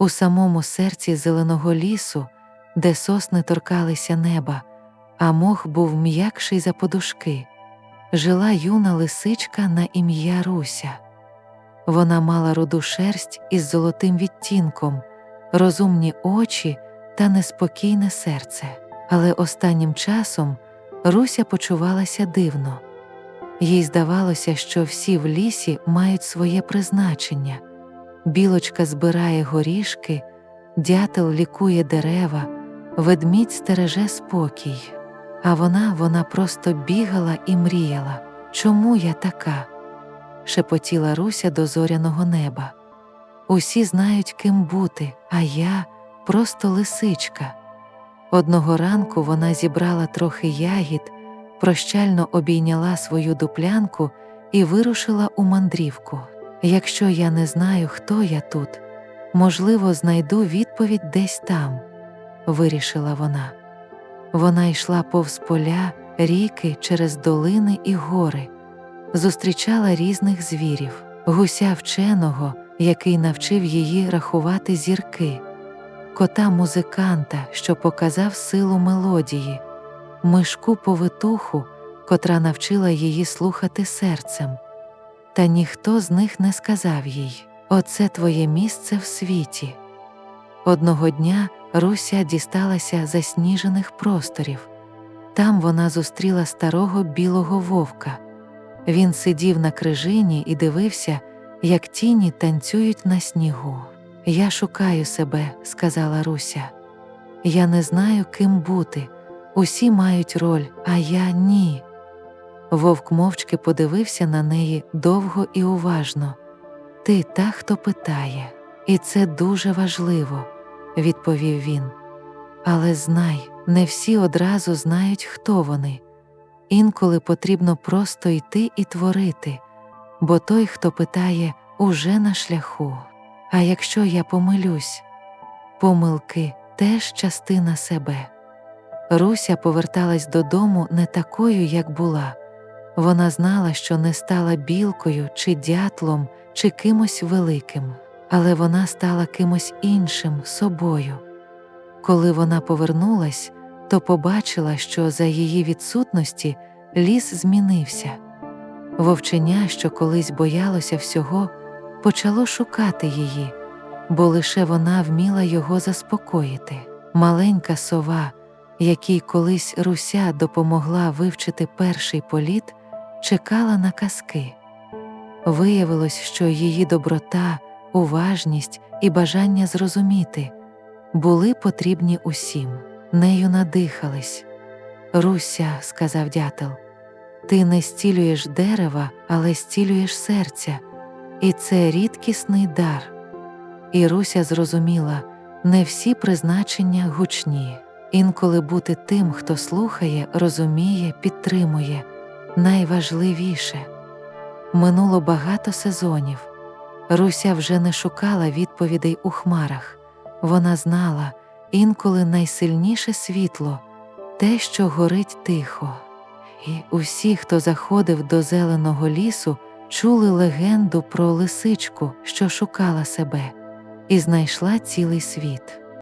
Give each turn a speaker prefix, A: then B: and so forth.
A: у самому серці зеленого лісу, де сосни торкалися неба, а мох був м'якший за подушки, жила юна лисичка на ім'я Руся. Вона мала руду шерсть із золотим відтінком, розумні очі та неспокійне серце. Але останнім часом Руся почувалася дивно. Їй здавалося, що всі в лісі мають своє призначення. Білочка збирає горішки, дятел лікує дерева, ведмідь стереже спокій. А вона, вона просто бігала і мріяла. Чому я така? шепотіла Руся до зоряного неба. Усі знають, ким бути, а я просто лисичка. Одного ранку вона зібрала трохи ягід, прощально обійняла свою дуплянку і вирушила у мандрівку. Якщо я не знаю, хто я тут, можливо, знайду відповідь десь там, вирішила вона. Вона йшла повз поля, ріки через долини і гори, зустрічала різних звірів, гуся вченого, який навчив її рахувати зірки, кота музиканта, що показав силу мелодії, мишку повитуху, котра навчила її слухати серцем. Та ніхто з них не сказав їй Оце твоє місце в світі. Одного дня Руся дісталася засніжених просторів. Там вона зустріла старого білого вовка. Він сидів на крижині і дивився, як тіні танцюють на снігу. Я шукаю себе, сказала Руся. Я не знаю, ким бути. Усі мають роль, а я ні. Вовк мовчки подивився на неї довго і уважно. Ти та, хто питає, і це дуже важливо, відповів він. Але знай, не всі одразу знають, хто вони. Інколи потрібно просто йти і творити, бо той, хто питає, уже на шляху. А якщо я помилюсь, помилки теж частина себе. Руся поверталась додому не такою, як була. Вона знала, що не стала білкою чи дятлом, чи кимось великим, але вона стала кимось іншим собою. Коли вона повернулась, то побачила, що за її відсутності ліс змінився. Вовченя, що колись боялося всього, почало шукати її, бо лише вона вміла його заспокоїти. Маленька сова, якій колись Руся допомогла вивчити перший політ, чекала на казки. Виявилось, що її доброта, уважність і бажання зрозуміти були потрібні усім, нею надихались. Руся, сказав дятел, ти не стілюєш дерева, але стілюєш серця, і це рідкісний дар. І Руся зрозуміла не всі призначення гучні, інколи бути тим, хто слухає, розуміє, підтримує найважливіше. Минуло багато сезонів. Руся вже не шукала відповідей у хмарах. Вона знала інколи найсильніше світло, те, що горить тихо. І усі, хто заходив до зеленого лісу, чули легенду про лисичку, що шукала себе, і знайшла цілий світ.